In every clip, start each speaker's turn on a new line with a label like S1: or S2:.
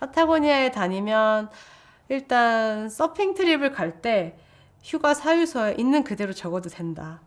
S1: 파타고니아에 다니면 일단 서핑 트립을 갈 때 휴가 사유서에 있는 그대로 적어도 된다.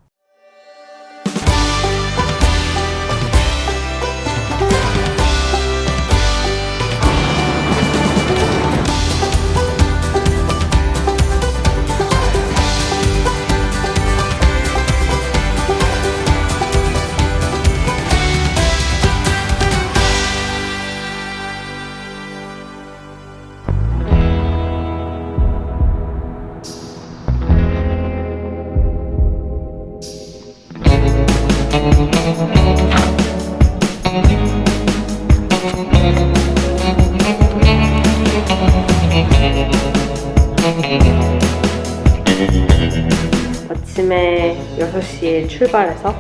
S1: 아침에 6시에 출발해서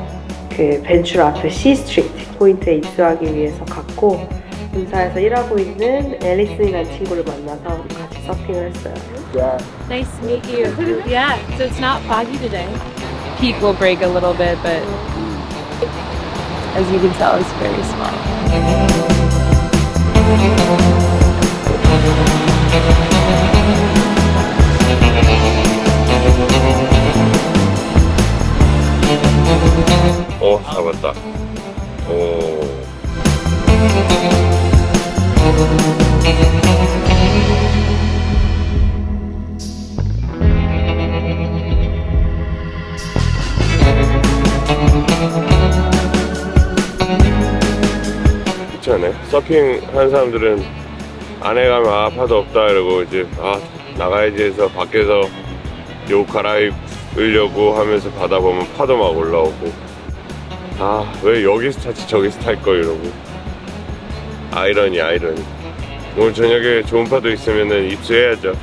S1: 그 벤츄라 앞에 C 스트리트 포인트에 입수하기 위해서 갔고 본사에서 일하고 있는 앨리슨이라는 친구를 만나서 같이 서핑을 했어요.
S2: Nice to meet you. Yeah, so it's not foggy today. Peak will break a little bit, but as you can tell, it's very small.
S3: 하는 사람들은 안에 가면 아 파도 없다 이러고 이제 아 나가야지 해서 밖에서 옷 갈아입으려고 하면서 바다 보면 파도 막 올라오고. 아 왜 여기서 탔지 저기서 탈 거 이러고. 아이러니 아이러니. 오늘 저녁에 좋은 파도 있으면은 입수해야죠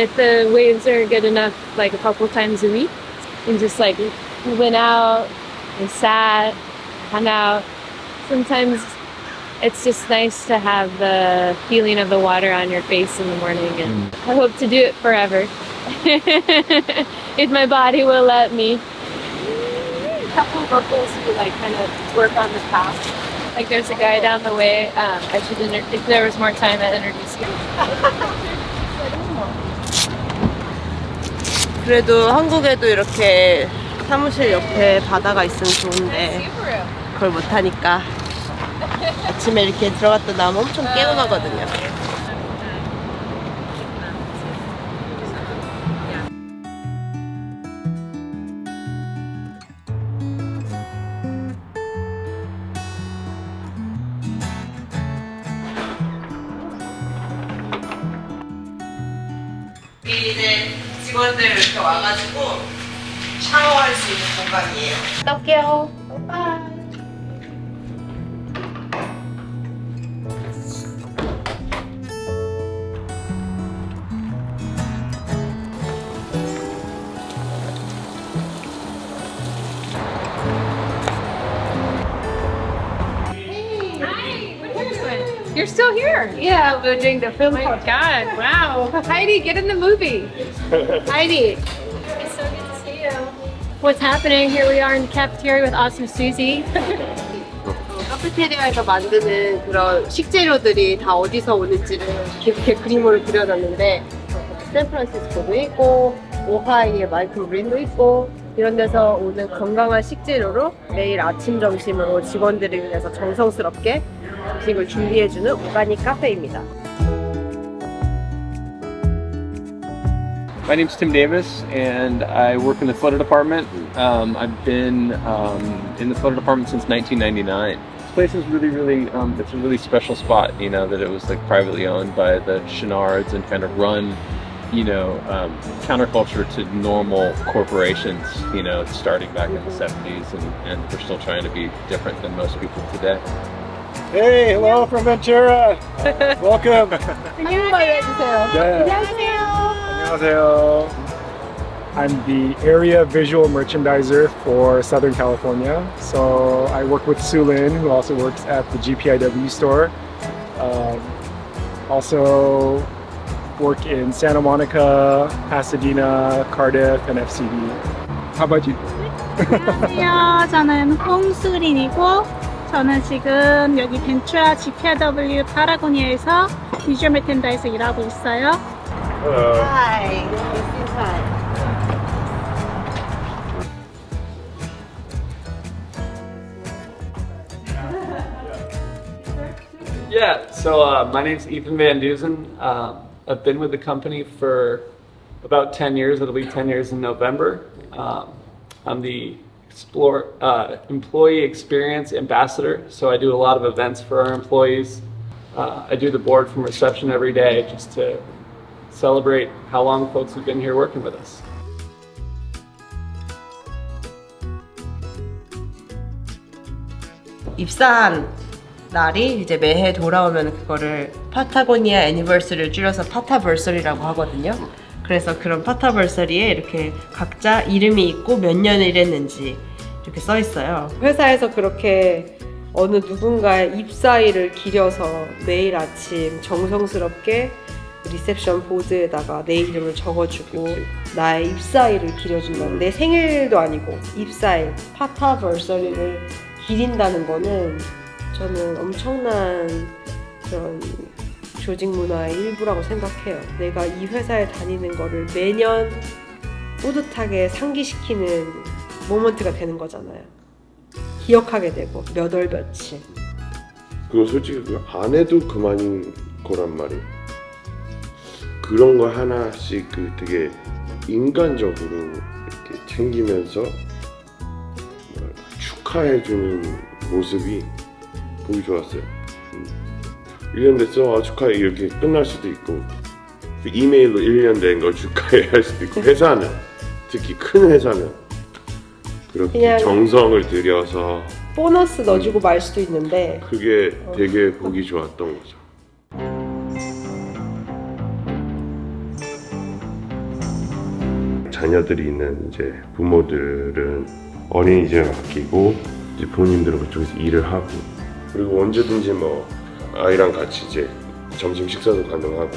S2: if the waves are good enough, like a couple times a week, and just like we went out and sat, hung out. Sometimes it's just nice to have the feeling of the water on your face in the morning, and I hope to do it forever. if my body will let me. A couple locals who like kind of work on the path. Like there's a guy down the way. Um, I should inter- if there was more time, I'd introduce you.
S1: 그래도 한국에도 이렇게 사무실 옆에 바다가 있으면 좋은데 그걸 못하니까 아침에 이렇게 들어갔다 나면 엄청 깨어나거든요. 직원들 이렇게 와가지고 샤워할 수 있는 공간이에요. 갈게요.
S2: You're still here.
S1: Yeah, we're doing the film
S2: Oh my God! Wow. Heidi, get in the movie. Heidi. It's so good to see you. What's happening? Here we are in the cafeteria with awesome Susie.
S1: 카페테리아에서 만드는 그런 식재료들이 다 어디서 오는지를 이렇게 그림으로 그려놨는데 샌프란시스코도 있고 오하이의 마이클 브린도 있고 이런 데서 오는 건강한 식재료로 매일 아침 점심으로 직원들을 위해서 정성스럽게 음식을 준비해주는 오가닉 카페입니다.
S4: My name's Tim Davis, and I work in the photo department. Um, I've been um, in the photo department since 1999. This place is really, really, um, it's a really special spot. You know that it was like privately owned by the Chenards and kind of run, you know, um, counterculture to normal corporations. You know, starting back in the 70s, and, and we're still trying to be different than most people today.
S5: Hey, hello from Ventura. Welcome.
S6: 한국말 해주세요.
S5: Yeah. 안녕하세요. I'm the area visual merchandiser for Southern California. So I work with Sue Lin, who also works at the GPIW store. Um, also work in Santa Monica, Pasadena, Cardiff, and FCD. How about you?
S7: 안녕하세요. 저는 홍수린이고 저는 지금 여기 벤츄아 GPW 파라고니아에서 비주얼 메텐다에서 일하고 있어요.
S3: Hello.
S6: Hi. This is hi.
S8: Yeah, so uh, my name's Ethan Van Duzen. Um, I've been with the company for about 10 years. It'll be 10 years in November. Um, I'm the explore, uh, employee experience ambassador, so I do a lot of events for our employees. Uh, I do the board from reception every day just to celebrate how long folks have been here working with us.
S1: 입사한 날이 이제 매해 돌아오면 그거를 파타고니아 애니버스를 줄여서 파타버서리라고 하거든요. 그래서 그런 파타버서리에 이렇게 각자 이름이 있고 몇 년을 일했는지 이렇게 써 있어요.
S6: 회사에서 그렇게 어느 누군가의 입사일을 기려서 매일 아침 정성스럽게 리셉션 보드에다가 내 이름을 적어주고 나의 입사일을 기려준다는 내 생일도 아니고 입사일 파타버서리를 기린다는 거는 저는 엄청난 그런 조직 문화의 일부라고 생각해요. 내가 이 회사에 다니는 거를 매년 뿌듯하게 상기시키는 모먼트가 되는 거잖아요. 기억하게 되고 몇 월 며칠.
S3: 그거 솔직히 그안 해도 그만인 거란 말이에요. 그런 거 하나씩 그 되게 인간적으로 이렇게 챙기면서 뭐랄까, 축하해주는 모습이 보기 좋았어요. 음. 1년 됐어, 아, 축하해. 이렇게 끝날 수도 있고. 그 이메일로 1년 된 걸 축하해 할 수도 있고. 회사는 특히 큰 회사는 그렇게
S6: 그냥-
S3: 정성을 들여서.
S6: 보너스 넣어주고 말 수도 있는데.
S3: 그게 되게 보기 좋았던 거죠. 자녀들이 있는 이제 부모들은 어린이집에 맡기고 이제 부모님들은 그쪽에서 일을 하고. 그리고 언제든지 뭐 아이랑 같이 이제 점심 식사도 가능하고.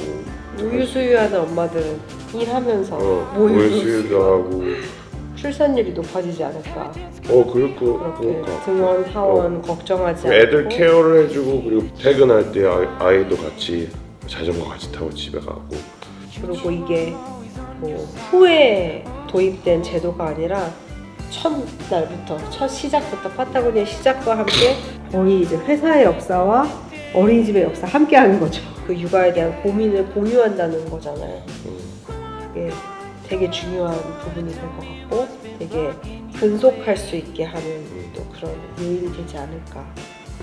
S6: 우유 수유하는 엄마들은 일하면서
S3: 어,
S6: 모유
S3: 모유
S6: 수유
S3: 수유도 하고.
S6: 출산율이 높아지지 않을까.
S3: 어 그렇고
S6: 그렇게
S3: 그러니까.
S6: 등원 하원 걱정하지
S3: 애들
S6: 않고.
S3: 케어를 해주고 그리고 퇴근할 때 아이, 아이도 같이 자전거 같이 타고 집에 가고.
S6: 그리고 이게 뭐 후에 도입된 제도가 아니라 첫날부터 첫 시작부터 파타고니아 시작과 함께 거의 이제 회사의 역사와 어린이집의 역사 함께 하는 거죠. 그 육아에 대한 고민을 공유한다는 거잖아요. 그게 되게 중요한 부분이 될 것 같고 되게 근속할 수 있게 하는 또 그런 요인이 되지 않을까.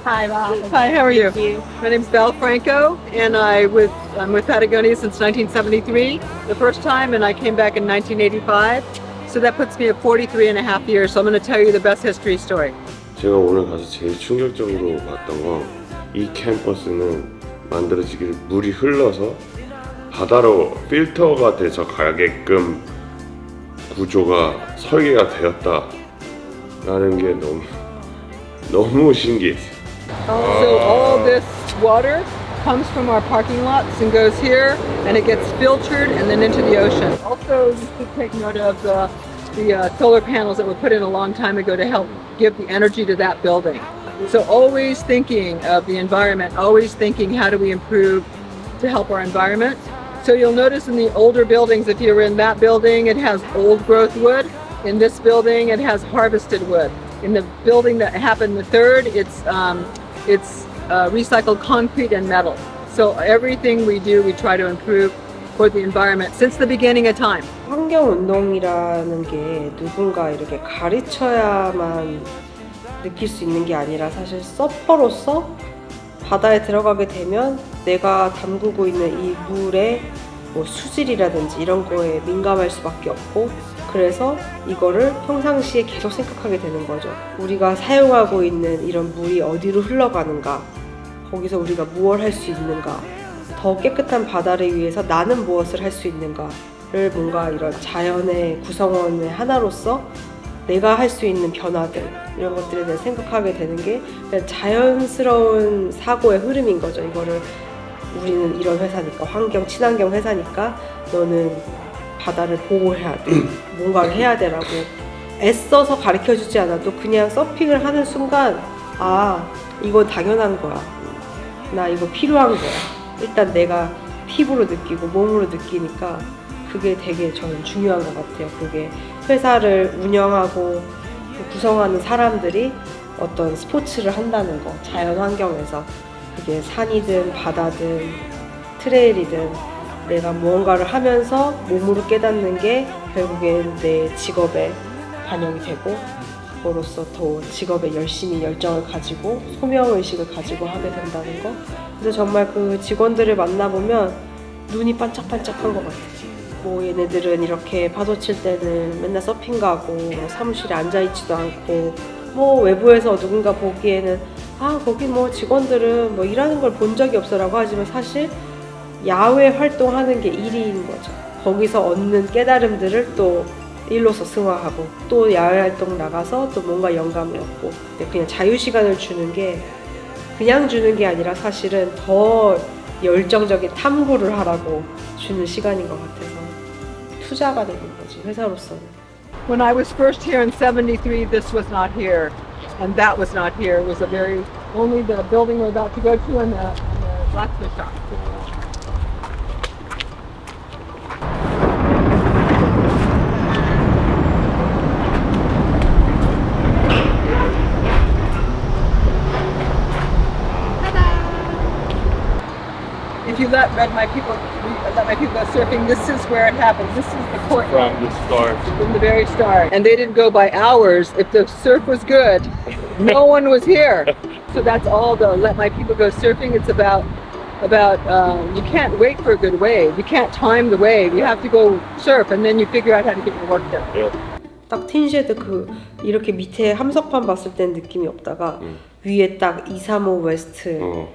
S9: Hi, Hi, how are you? My name's Val Franco, and I with I'm with Patagonia since 1973, the first time, and I came back in 1985. So that puts me at 43 and a half years. So I'm going to tell you the best history story.
S3: 제가 오늘 가서 제일 충격적으로 봤던 건 이 캠퍼스는 만들어지기를 물이 흘러서 바다로 필터가 돼서 가게끔 구조가 설계가 되었다 라는 게 너무 너무 신기했어요.
S9: So all this water comes from our parking lots and goes here, and it gets filtered and then into the ocean. Also, you should take note of the the uh, solar panels that were put in a long time ago to help give the energy to that building. So always thinking of the environment, always thinking how do we improve to help our environment. So you'll notice in the older buildings, if you're in that building, it has old growth wood. In this building, it has harvested wood. In the building that happened the third, it's um, it's uh, recycled concrete and metal. So everything we do, we try to improve for the environment since the beginning of time.
S6: 환경 운동이라는 게 누군가 이렇게 가르쳐야만 느낄 수 있는 게 아니라 사실 서퍼로서 바다에 들어가게 되면 내가 담그고 있는 이 물의 뭐 수질이라든지 이런 거에 민감할 수밖에 없고 그래서 이거를 평상시에 계속 생각하게 되는 거죠. 우리가 사용하고 있는 이런 물이 어디로 흘러가는가 거기서 우리가 무엇을 할 수 있는가, 더 깨끗한 바다를 위해서 나는 무엇을 할 수 있는가를 뭔가 이런 자연의 구성원의 하나로서 내가 할 수 있는 변화들 이런 것들에 대해 생각하게 되는 게 그냥 자연스러운 사고의 흐름인 거죠. 이거를 우리는 이런 회사니까 환경 친환경 회사니까 너는 바다를 보호해야 돼. 뭔가를 해야 돼라고 애써서 가르쳐 주지 않아도 그냥 서핑을 하는 순간 아, 이건 당연한 거야. 나 이거 필요한 거야. 일단 내가 피부로 느끼고 몸으로 느끼니까 그게 되게 저는 중요한 것 같아요. 그게 회사를 운영하고 구성하는 사람들이 어떤 스포츠를 한다는 거, 자연 환경에서 그게 산이든 바다든 트레일이든 내가 무언가를 하면서 몸으로 깨닫는 게 결국엔 내 직업에 반영이 되고 그로써 더 직업에 열심히 열정을 가지고 소명의식을 가지고 하게 된다는 거. 그래서 정말 그 직원들을 만나보면 눈이 반짝반짝한 것 같아요 뭐 얘네들은 이렇게 파도 칠 때는 맨날 서핑 가고 뭐 사무실에 앉아 있지도 않고 뭐 외부에서 누군가 보기에는 아 거기 뭐 직원들은 뭐 일하는 걸 본 적이 없어라고 하지만 사실 야외 활동하는 게 일인 거죠. 거기서 얻는 깨달음들을 또 일로서 승화하고 또 야외 활동 나가서 또 뭔가 영감을 얻고 그냥 자유 시간을 주는 게 그냥 주는 게 아니라 사실은 더 열정적인 탐구를 하라고 주는 시간인 것 같아서 투자가 되는 거지 회사로서는.
S9: When I was first here in 73, this was not here, and that was not here. It was a very, only the building we're about to go to and the, and the blacksmith shop. If you let red my people let my people go surfing, this is where it happened. This is the courtyard
S3: From the start.
S9: from the very start. And they didn't go by hours. If the surf was good, no one was here. So that's all the let my people go surfing. It's about about um, you can't wait for a good wave. You can't time the wave. You have to go surf, and then you figure out how to get your work done.
S6: 딱 틴쉐드 그 이렇게 밑에 함석판 봤을 땐 느낌이 없다가
S3: 음.
S6: 위에 딱 235 웨스트
S3: 어.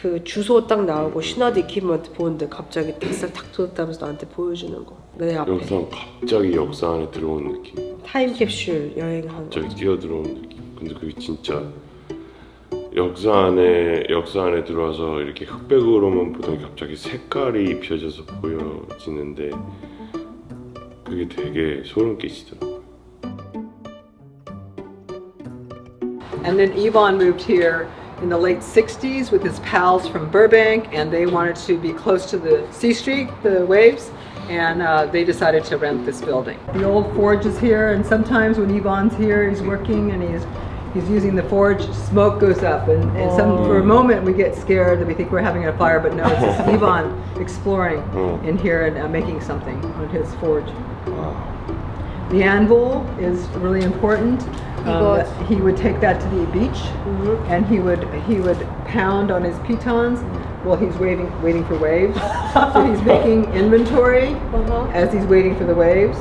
S6: 그 주소 딱 나오고 신화드 이퀴먼트 보는데 갑자기 닭살 탁 돋았다면서 나한테 보여주는 거내 앞에
S3: 여기서 갑자기 역사 안에 들어온 느낌.
S6: 타임캡슐 여행하는 거
S3: 갑자기 뛰어들어온 느낌. 근데 그게 진짜 역사 안에 역사 안에 들어와서 이렇게 흑백으로만 보던 게 갑자기 색깔이 입혀져서 보여지는데 그게 되게 소름 끼치더라고.
S9: And then Yvonne moved here in the late 60s with his pals from Burbank, and they wanted to be close to the C Street, the waves, and uh, they decided to rent this building. The old forge is here, and sometimes when Yvonne's here, he's working and he's he's using the forge. Smoke goes up, and, and some for a moment we get scared that we think we're having a fire, but no, it's just Yvonne exploring in here and uh, making something on his forge. The anvil is really important. Um, he would take that to the beach, and he would he would pound on his pitons while he's waiting waiting for waves. so he's making inventory as he's waiting for the waves.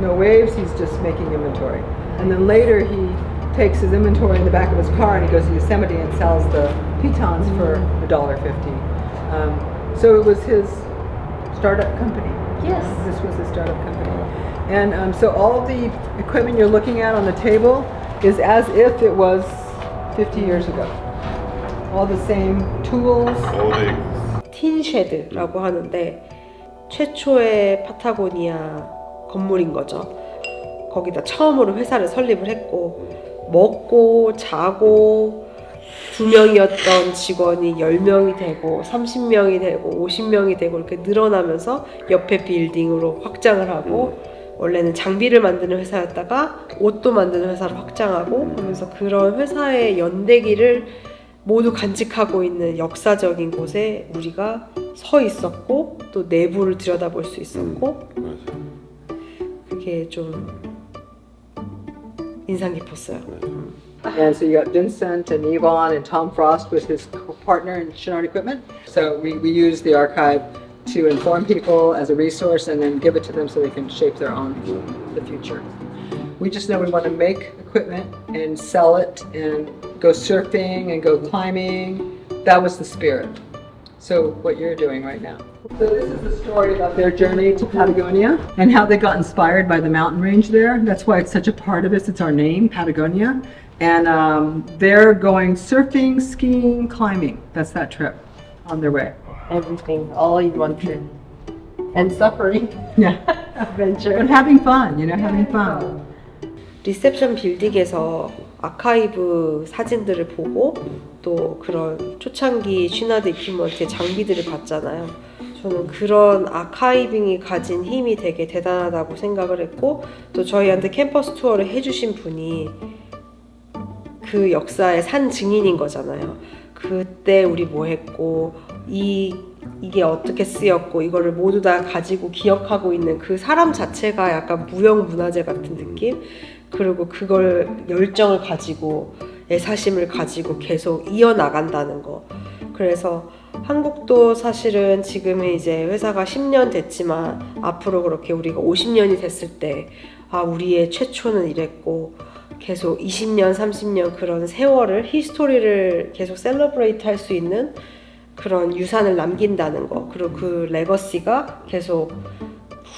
S9: No waves, he's just making inventory. And then later he takes his inventory in the back of his car and he goes to Yosemite and sells the pitons for a dollar fifty. Um, so it was his startup company.
S6: Yes.
S9: This was his startup company. And um, so all of the equipment you're looking at on the table is as if it was 50 years ago. All the same tools.
S3: 어네
S6: 틴쉐드라고 하는데 최초의 파타고니아 건물인 거죠. 거기다 처음으로 회사를 설립을 했고 먹고 자고 두 명이었던 직원이 10명이 되고 30명이 되고 50명이 되고 이렇게 늘어나면서 옆에 빌딩으로 확장을 하고 원래는 장비를 만드는 회사였다가 옷도 만드는 회사로 확장하고 그러면서 그런 회사의 연대기를 모두 간직하고 있는 역사적인 곳에 우리가 서 있었고 또 내부를 들여다볼 수 있었고
S3: 맞아.
S6: 그게 좀 인상 깊었어요.
S9: And so you got Vincent and Yvonne and Tom Frost was his co-partner in Chenard Equipment. So we, we use the archive to inform people as a resource and then give it to them so they can shape their own the future. We just know we want to make equipment and sell it and go surfing and go climbing, that was the spirit. So what you're doing right now. So this is the story about their journey to Patagonia and how they got inspired by the mountain range there. That's why it's such a part of us. It's our name, Patagonia. And um, they're going surfing, skiing, climbing. That's that trip on their way.
S6: Everything all in one trip. And suffering.
S9: Yeah.
S6: Adventure.
S9: But having fun, you know, having fun.
S6: 리셉션 빌딩에서 아카이브 사진들을 보고 또 그런 초창기 쉬나드 이퀴먼트의 장비들을 봤잖아요. 저는 그런 아카이빙이 가진 힘이 되게 대단하다고 생각을 했고 또 저희한테 캠퍼스 투어를 해주신 분이 그 역사의 산 증인인 거잖아요. 그때 우리 뭐 했고 이 이게 어떻게 쓰였고 이거를 모두 다 가지고 기억하고 있는 그 사람 자체가 약간 무형 문화재 같은 느낌. 그리고 그걸 열정을 가지고 애사심을 가지고 계속 이어나간다는 거. 그래서 한국도 사실은 지금은 이제 회사가 10년 됐지만 앞으로 그렇게 우리가 50년이 됐을 때 아, 우리의 최초는 이랬고 계속 20년, 30년 그런 세월을 히스토리를 계속 셀러브레이트 할 수 있는 그런 유산을 남긴다는 거. 그리고 그 레거시가 계속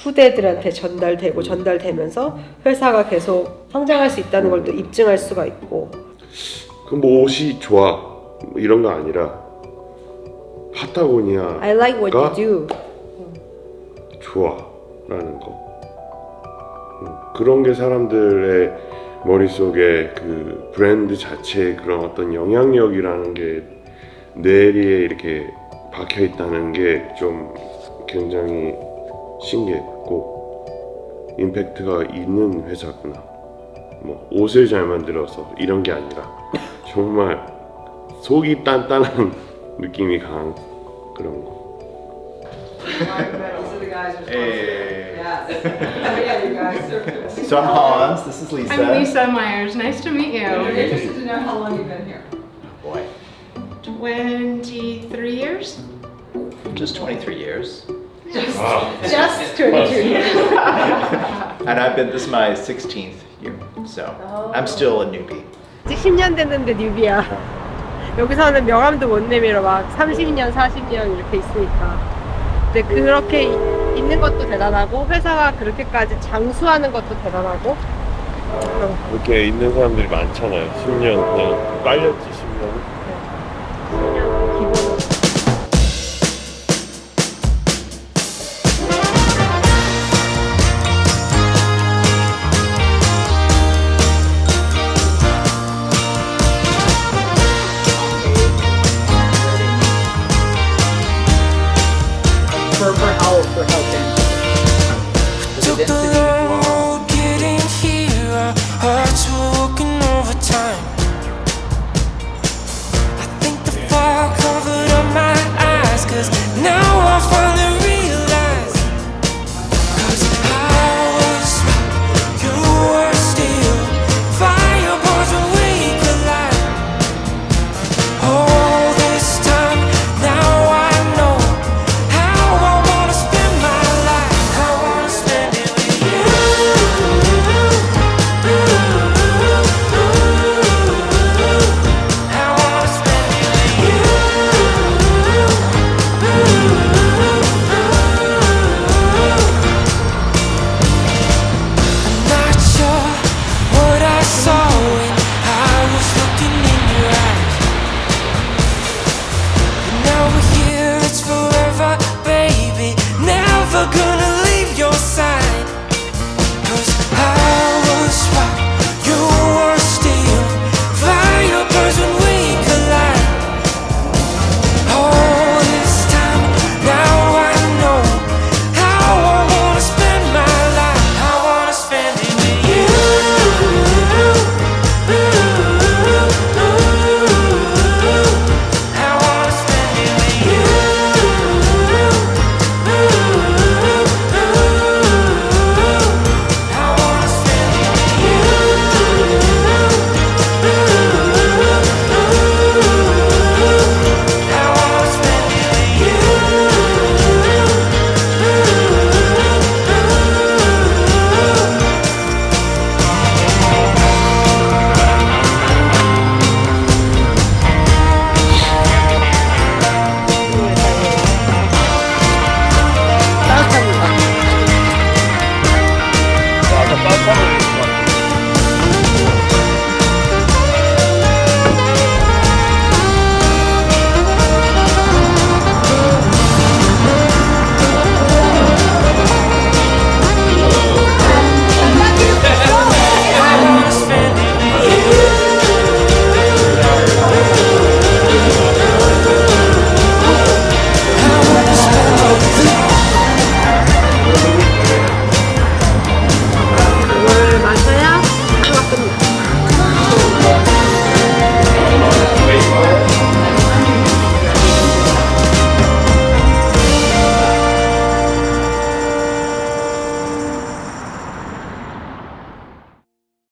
S6: 후대들한테 전달되고 전달되면서 회사가 계속 성장할 수 있다는 걸 또 입증할 수가 있고
S3: 그뭐 옷이 좋아 뭐 이런 거 아니라 파타고니아
S6: I like what
S3: 가?
S6: you do.
S3: 좋아라는 거 음, 그런 게 사람들의 머릿속에 그 브랜드 자체의 그런 어떤 영향력이라는 게 뇌리에 이렇게 박혀 있다는 게 좀 굉장히 신기했고 임팩트가 있는 회사구나 뭐 옷을 잘 만들어서 이런 게 아니라 정말 속이 단단한 느낌이 강한 그런 거
S10: Hey.
S9: yeah, you guys.
S10: So I'm Hans. This is Lisa.
S11: I'm Lisa Myers. Nice to meet you.
S9: interested to know how long you've been here.
S10: Boy,
S11: 23 years?
S10: just 23 years.
S11: Just 23 years.
S10: And I've been, this is my 16th year. So I'm still a newbie.
S1: 아직 10년 됐는데 뉴비야. 여기서는 명함도 못 내밀어 막 30년, 40년 이렇게 있으니까. 근데 그렇게 이- 있는 것도 대단하고 회사가 그렇게까지 장수하는 것도 대단하고
S3: 그렇게 있는 사람들이 많잖아요 10년 그냥 빨렸지 10년